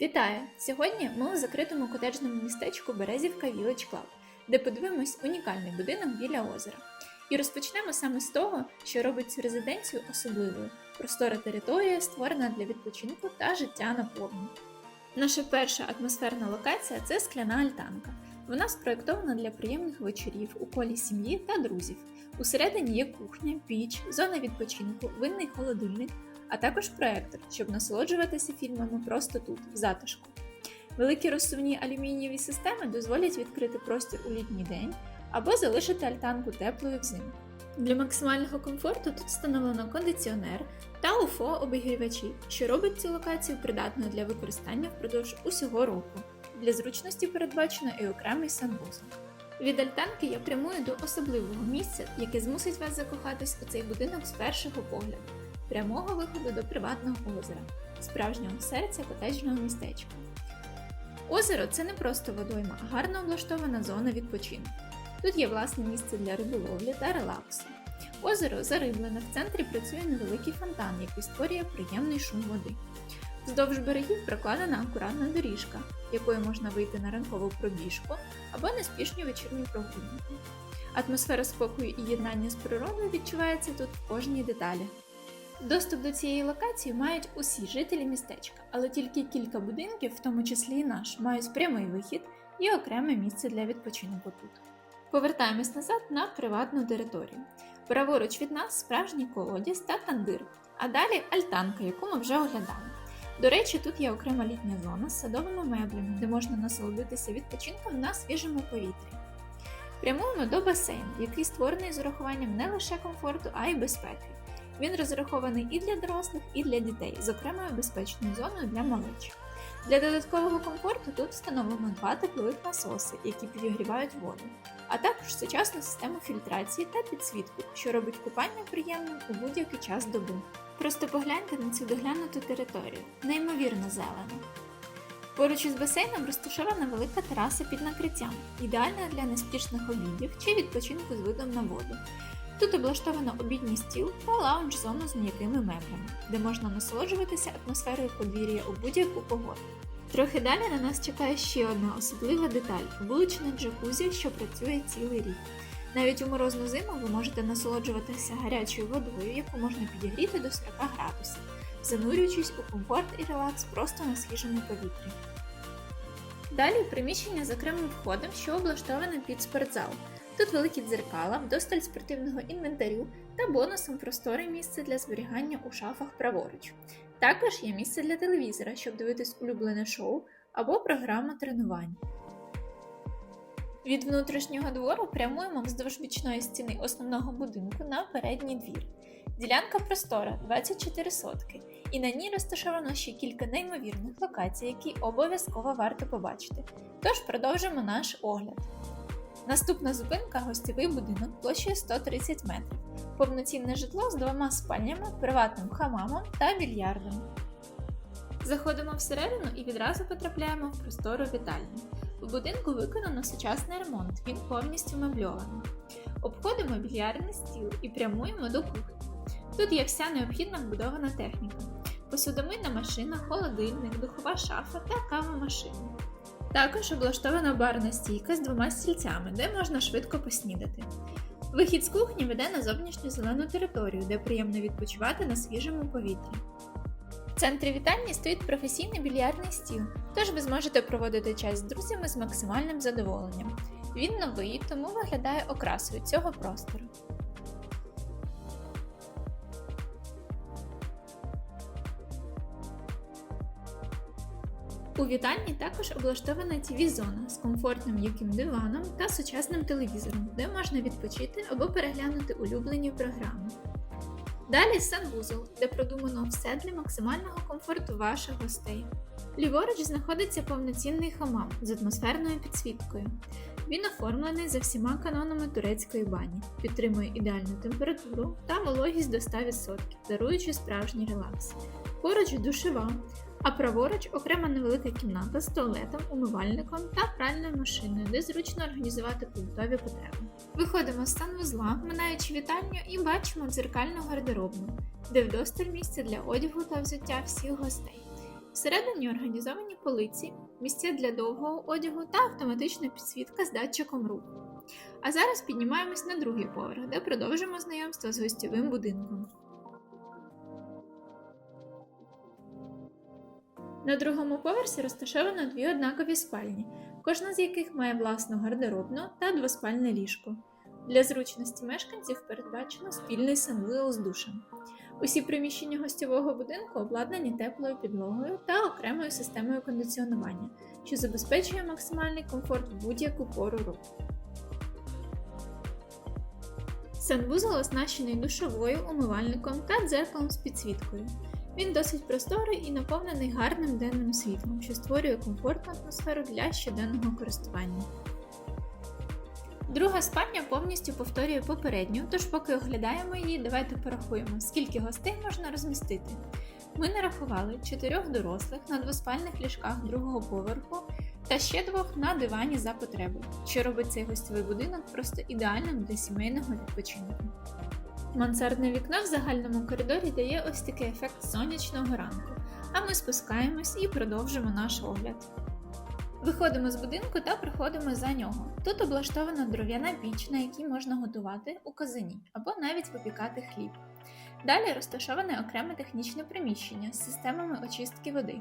Вітаю! Сьогодні ми у закритому котеджному містечку Березівка Village Club, де подивимось унікальний будинок біля озера. І розпочнемо саме з того, що робить цю резиденцію особливою. Простора територія, створена для відпочинку та життя наповну. Наша перша атмосферна локація це скляна альтанка. Вона спроєктована для приємних вечорів у колі сім'ї та друзів. Усередині є кухня, піч, зона відпочинку, винний холодильник, а також проектор, щоб насолоджуватися фільмами просто тут, в затишку. Великі розсувні алюмінієві системи дозволять відкрити простір у літній день або залишити альтанку теплою взимку. Для максимального комфорту тут встановлено кондиціонер та УФО обігрівачі, що робить цю локацію придатною для використання впродовж усього року. Для зручності передбачено і окремий санвузол. Від альтанки я прямую до особливого місця, яке змусить вас закохатись у цей будинок з першого погляду прямого виходу до приватного озера, справжнього серця котеджного містечка. Озеро це не просто водойма, а гарно облаштована зона відпочинку. Тут є власне місце для риболовлі та релаксу. Озеро зариблене, в центрі працює невеликий фонтан, який створює приємний шум води. Вздовж берегів прокладена акуратна доріжка, якою можна вийти на ранкову пробіжку або неспішні вечірні прогулянки. Атмосфера спокою і єднання з природою відчувається тут в кожній деталі. Доступ до цієї локації мають усі жителі містечка, але тільки кілька будинків, в тому числі і наш, мають прямий вихід і окреме місце для відпочинку тут. Повертаємось назад на приватну територію. Праворуч від нас справжній колодязь та тандир, а далі альтанка, яку ми вже оглядали. До речі, тут є окрема літня зона з садовими меблями, де можна насолодитися відпочинком на свіжому повітрі. Прямуємо до басейну, який створений з урахуванням не лише комфорту, а й безпеки. Він розрахований і для дорослих, і для дітей, з окремою безпечною зоною для малечі. Для додаткового комфорту тут встановлено два теплових насоси, які підігрівають воду, а також сучасну систему фільтрації та підсвітку, що робить купання приємним у будь-який час доби. Просто погляньте на цю доглянуту територію, неймовірно зелено. Поруч із басейном розташована велика тераса під накриттям, ідеальна для неспішних обідів чи відпочинку з видом на воду. Тут облаштовано обідній стіл та лаунж-зону з м'якими меблями, де можна насолоджуватися атмосферою подвір'я у будь-яку погоду. Трохи далі на нас чекає ще одна особлива деталь вуличне джакузі, що працює цілий рік. Навіть у морозну зиму ви можете насолоджуватися гарячою водою, яку можна підігріти до 40 градусів, занурюючись у комфорт і релакс просто на свіжому повітрі. Далі приміщення з окремим входом, що облаштоване під спортзал. Тут великі дзеркала, вдосталь спортивного інвентарю та бонусом просторе місце для зберігання у шафах праворуч. Також є місце для телевізора, щоб дивитись улюблене шоу або програму тренувань. Від внутрішнього двору прямуємо вздовж бічної стіни основного будинку на передній двір. Ділянка простора 24 сотки, і на ній розташовано ще кілька неймовірних локацій, які обов'язково варто побачити. Тож продовжимо наш огляд. Наступна зупинка гостєвий будинок площею 130 метрів, повноцінне житло з двома спальнями, приватним хамамом та більярдом. Заходимо всередину і відразу потрапляємо в простору вітальню. В будинку виконано сучасний ремонт, він повністю мебльований. Обходимо більярдний стіл і прямуємо до кухні. Тут є вся необхідна вбудована техніка: посудомийна машина, холодильник, духова шафа та кавомашина. Також облаштована барна стійка з двома стільцями, де можна швидко поснідати. Вихід з кухні веде на зовнішню зелену територію, де приємно відпочивати на свіжому повітрі. В центрі вітальні стоїть професійний більярдний стіл, тож ви зможете проводити час з друзями з максимальним задоволенням. Він новий, тому виглядає окрасою цього простору. У вітальні також облаштована tv зона з комфортним м'яким диваном та сучасним телевізором, де можна відпочити або переглянути улюблені програми. Далі санвузол, де продумано все для максимального комфорту ваших гостей. Ліворуч знаходиться повноцінний хамам з атмосферною підсвіткою. Він оформлений за всіма канонами турецької бані, підтримує ідеальну температуру та вологість до 100%, даруючи справжній релакс. Поруч душева, а праворуч окрема невелика кімната з туалетом, умивальником та пральною машиною, де зручно організувати побутові потреби. Виходимо з санвузла, минаючи вітальню, і бачимо дзеркальну гардеробну, де вдосталь місця для одягу та взуття всіх гостей. Всередині організовані полиці, місця для довгого одягу та автоматична підсвітка з датчиком руху. А зараз піднімаємось на другий поверх, де продовжимо знайомство з гостьовим будинком. На другому поверсі розташовано дві однакові спальні, кожна з яких має власну гардеробну та двоспальне ліжко. Для зручності мешканців передбачено спільний санвузол з душем. Усі приміщення гостьового будинку обладнані теплою підлогою та окремою системою кондиціонування, що забезпечує максимальний комфорт в будь-яку пору року. Санвузол оснащений душовою, умивальником та дзеркалом з підсвіткою. Він досить просторий і наповнений гарним денним світлом, що створює комфортну атмосферу для щоденного користування. Друга спальня повністю повторює попередню, тож поки оглядаємо її, давайте порахуємо, скільки гостей можна розмістити. Ми нарахували чотирьох дорослих на двоспальних ліжках другого поверху та ще двох на дивані за потреби, що робить цей гостьовий будинок просто ідеальним для сімейного відпочинку. Мансардне вікно в загальному коридорі дає ось такий ефект сонячного ранку, а ми спускаємось і продовжимо наш огляд. Виходимо з будинку та приходимо за нього. Тут облаштована дров'яна піч, на якій можна готувати у казані або навіть випікати хліб. Далі розташоване окреме технічне приміщення з системами очистки води,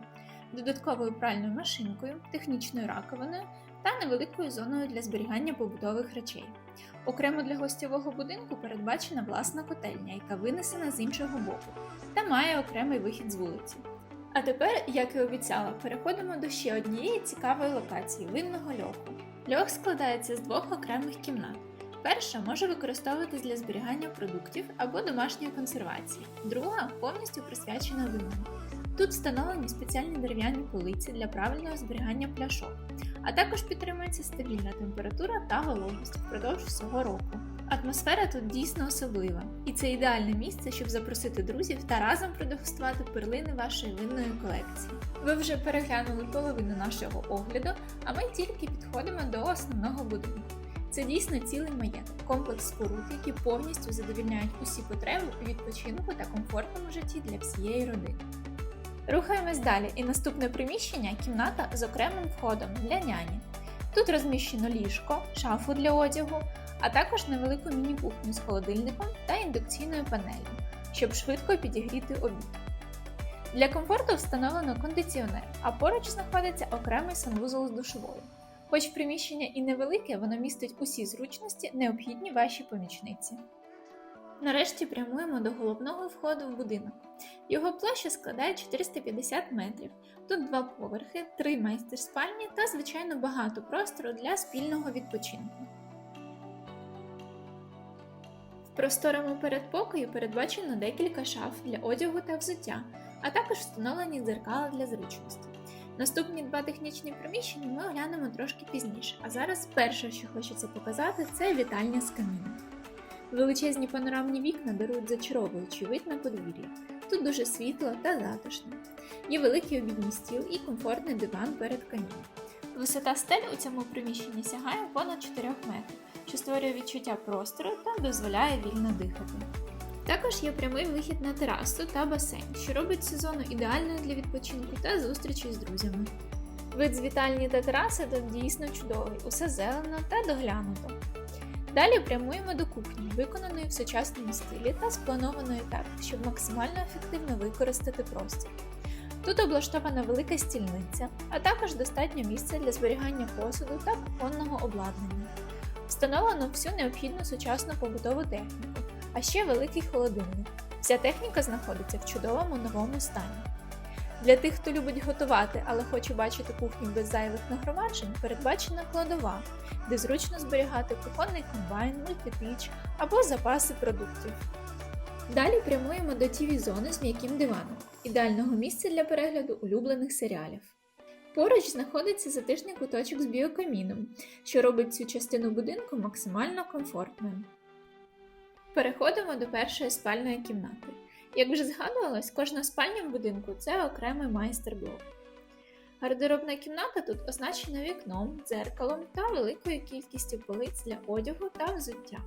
додатковою пральною машинкою, технічною раковиною та невеликою зоною для зберігання побутових речей. Окремо для гостьового будинку передбачена власна котельня, яка винесена з іншого боку, та має окремий вихід з вулиці. А тепер, як і обіцяла, переходимо до ще однієї цікавої локації винного льоху. Льох складається з двох окремих кімнат. Перша може використовуватись для зберігання продуктів або домашньої консервації, друга повністю присвячена винам. Тут встановлені спеціальні дерев'яні полиці для правильного зберігання пляшок, а також підтримується стабільна температура та вологість впродовж всього року. Атмосфера тут дійсно особлива, і це ідеальне місце, щоб запросити друзів та разом продегустувати перлини вашої винної колекції. Ви вже переглянули половину нашого огляду, а ми тільки підходимо до основного будинку. Це дійсно цілий маєток, комплекс споруд, які повністю задовільняють усі потреби у відпочинку та комфортному житті для всієї родини. Рухаємось далі, і наступне приміщення кімната з окремим входом для няні. Тут розміщено ліжко, шафу для одягу, а також невелику міні-кухню з холодильником та індукційною панелью, щоб швидко підігріти обід. Для комфорту встановлено кондиціонер, а поруч знаходиться окремий санвузол з душовою. Хоч приміщення і невелике, воно містить усі зручності, необхідні вашій помічниці. Нарешті прямуємо до головного входу в будинок. Його площа складає 450 метрів. Тут два поверхи, три майстер-спальні та, звичайно, багато простору для спільного відпочинку. В просторому передпокої передбачено декілька шаф для одягу та взуття, а також встановлені дзеркала для зручності. Наступні два технічні приміщення ми оглянемо трошки пізніше, а зараз перше, що хочеться показати, це вітальня з каміном. Величезні панорамні вікна дарують зачаровуючий вид на подвір'я. Тут дуже світло та затишно. Є великий обідній стіл і комфортний диван перед каміном. Висота стель у цьому приміщенні сягає понад 4 метрів, що створює відчуття простору та дозволяє вільно дихати. Також є прямий вихід на терасу та басейн, що робить сезону ідеальною для відпочинку та зустрічі з друзями. Вид з вітальні та тераси тут дійсно чудовий, усе зелено та доглянуто. Далі прямуємо до кухні, виконаної в сучасному стилі та спланованої так, щоб максимально ефективно використати простір. Тут облаштована велика стільниця, а також достатньо місця для зберігання посуду та кухонного обладнання. Встановлено всю необхідну сучасну побутову техніку, а ще великий холодильник. Вся техніка знаходиться в чудовому новому стані. Для тих, хто любить готувати, але хоче бачити кухню без зайвих нагромаджень, передбачена кладова, де зручно зберігати кухонний комбайн, мультипіч або запаси продуктів. Далі прямуємо до тіві зони з м'яким диваном, ідеального місця для перегляду улюблених серіалів. Поруч знаходиться затишний куточок з біокаміном, що робить цю частину будинку максимально комфортною. Переходимо до першої спальної кімнати. Як вже згадувалось, кожна спальня в будинку це окремий майстер-блок. Гардеробна кімната тут означена вікном, дзеркалом та великою кількістю полиць для одягу та взуття.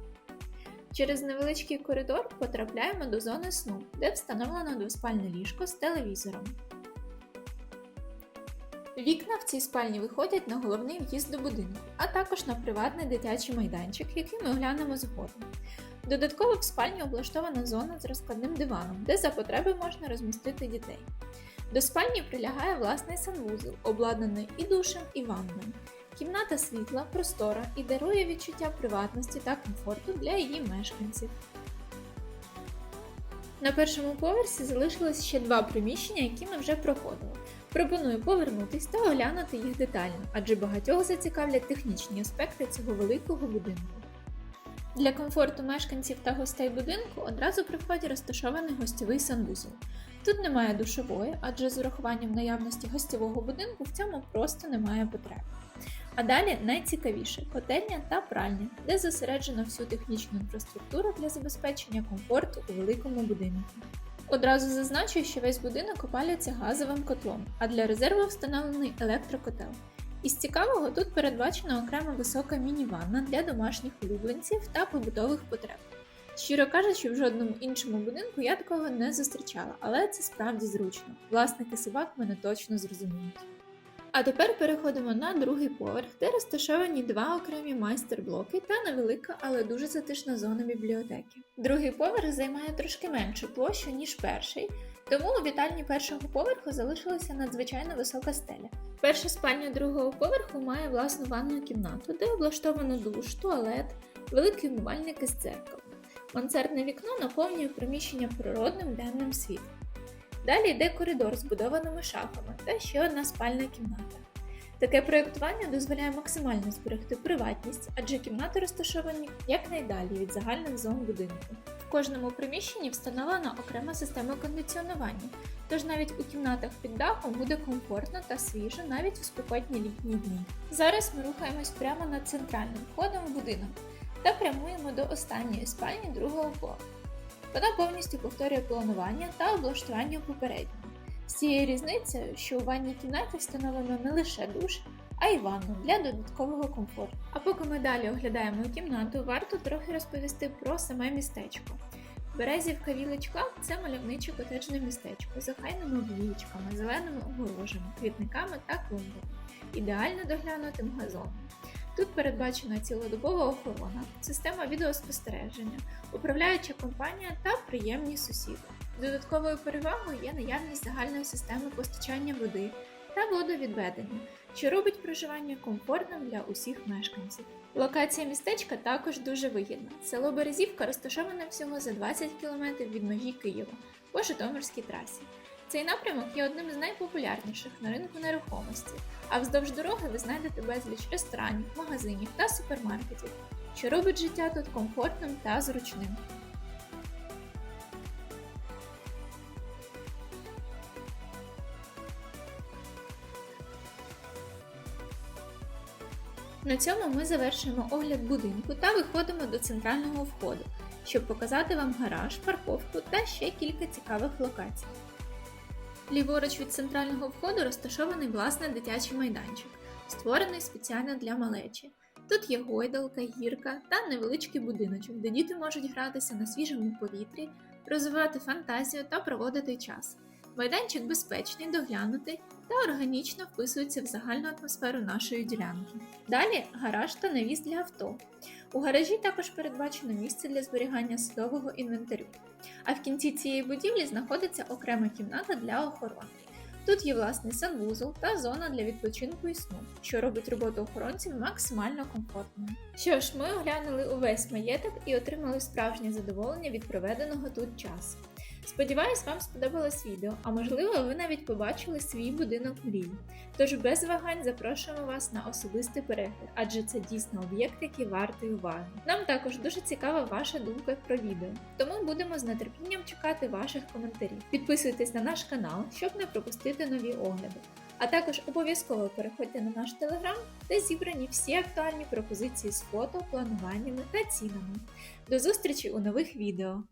Через невеличкий коридор потрапляємо до зони сну, де встановлено двоспальне ліжко з телевізором. Вікна в цій спальні виходять на головний в'їзд до будинку, а також на приватний дитячий майданчик, який ми оглянемо згодом. Додатково в спальні облаштована зона з розкладним диваном, де за потреби можна розмістити дітей. До спальні прилягає власний санвузол, обладнаний і душем, і ванною. Кімната світла, простора і дарує відчуття приватності та комфорту для її мешканців. На першому поверсі залишилось ще два приміщення, які ми вже проходили. Пропоную повернутись та оглянути їх детально, адже багатьох зацікавлять технічні аспекти цього великого будинку. Для комфорту мешканців та гостей будинку одразу при вході розташований гостьовий санвузол. Тут немає душової, адже з урахуванням наявності гостьового будинку в цьому просто немає потреби. А далі найцікавіше котельня та пральня, де зосереджено всю технічну інфраструктуру для забезпечення комфорту у великому будинку. Одразу зазначу, що весь будинок опалюється газовим котлом, а для резерву встановлений електрокотел. Із цікавого тут передбачена окрема висока міні-ванна для домашніх улюбленців та побутових потреб. Щиро кажучи, в жодному іншому будинку я такого не зустрічала, але це справді зручно. Власники собак мене точно зрозуміють. А тепер переходимо на другий поверх, де розташовані два окремі майстер-блоки та невелика, але дуже затишна зона бібліотеки. Другий поверх займає трошки меншу площу, ніж перший, тому у вітальні першого поверху залишилася надзвичайно висока стеля. Перша спальня другого поверху має власну ванну кімнату, де облаштовано душ, туалет, великий умивальник із дзеркалом. Мансардне вікно наповнює приміщення природним денним світлом. Далі йде коридор з будованими шафами та ще одна спальна кімната. Таке проєктування дозволяє максимально зберегти приватність, адже кімнати розташовані якнайдалі від загальних зон будинку. В кожному приміщенні встановлена окрема система кондиціонування, тож навіть у кімнатах під дахом буде комфортно та свіжо навіть у спекотні літні дні. Зараз ми рухаємось прямо над центральним входом в будинок та прямуємо до останньої спальні другого поверху. Вона повністю повторює планування та облаштування попереднього. З цією різницею, що у ванній кімнаті встановлено не лише душ, а й ванну для додаткового комфорту. А поки ми далі оглядаємо кімнату, варто трохи розповісти про саме містечко. Березівка Club – це мальовниче котеджне містечко з охайними вуличками, зеленими огорожами, квітниками та клумбами, ідеально доглянутим газоном. Тут передбачена цілодобова охорона, система відеоспостереження, управляюча компанія та приємні сусіди. Додатковою перевагою є наявність загальної системи постачання води та водовідведення, що робить проживання комфортним для усіх мешканців. Локація містечка також дуже вигідна. Село Березівка розташоване всього за 20 км від межі Києва по Житомирській трасі. Цей напрямок є одним з найпопулярніших на ринку нерухомості, а вздовж дороги ви знайдете безліч ресторанів, магазинів та супермаркетів, що робить життя тут комфортним та зручним. На цьому ми завершуємо огляд будинку та виходимо до центрального входу, щоб показати вам гараж, парковку та ще кілька цікавих локацій. Ліворуч від центрального входу розташований власний дитячий майданчик, створений спеціально для малечі. Тут є гойдалка, гірка та невеличкий будиночок, де діти можуть гратися на свіжому повітрі, розвивати фантазію та проводити час. Майданчик безпечний, доглянутий та органічно вписується в загальну атмосферу нашої ділянки. Далі гараж та навіс для авто. У гаражі також передбачено місце для зберігання судового інвентарю. А в кінці цієї будівлі знаходиться окрема кімната для охорони. Тут є власний санвузол та зона для відпочинку і сну, що робить роботу охоронців максимально комфортною. Що ж, ми оглянули увесь маєток і отримали справжнє задоволення від проведеного тут часу. Сподіваюсь, вам сподобалось відео, а можливо, ви навіть побачили свій будинок мрій. Тож без вагань запрошуємо вас на особистий перегляд, адже це дійсно об'єкт, який вартий уваги. Нам також дуже цікава ваша думка про відео, тому будемо з нетерпінням чекати ваших коментарів. Підписуйтесь на наш канал, щоб не пропустити нові огляди. А також обов'язково переходьте на наш телеграм, де зібрані всі актуальні пропозиції з фото, плануваннями та цінами. До зустрічі у нових відео!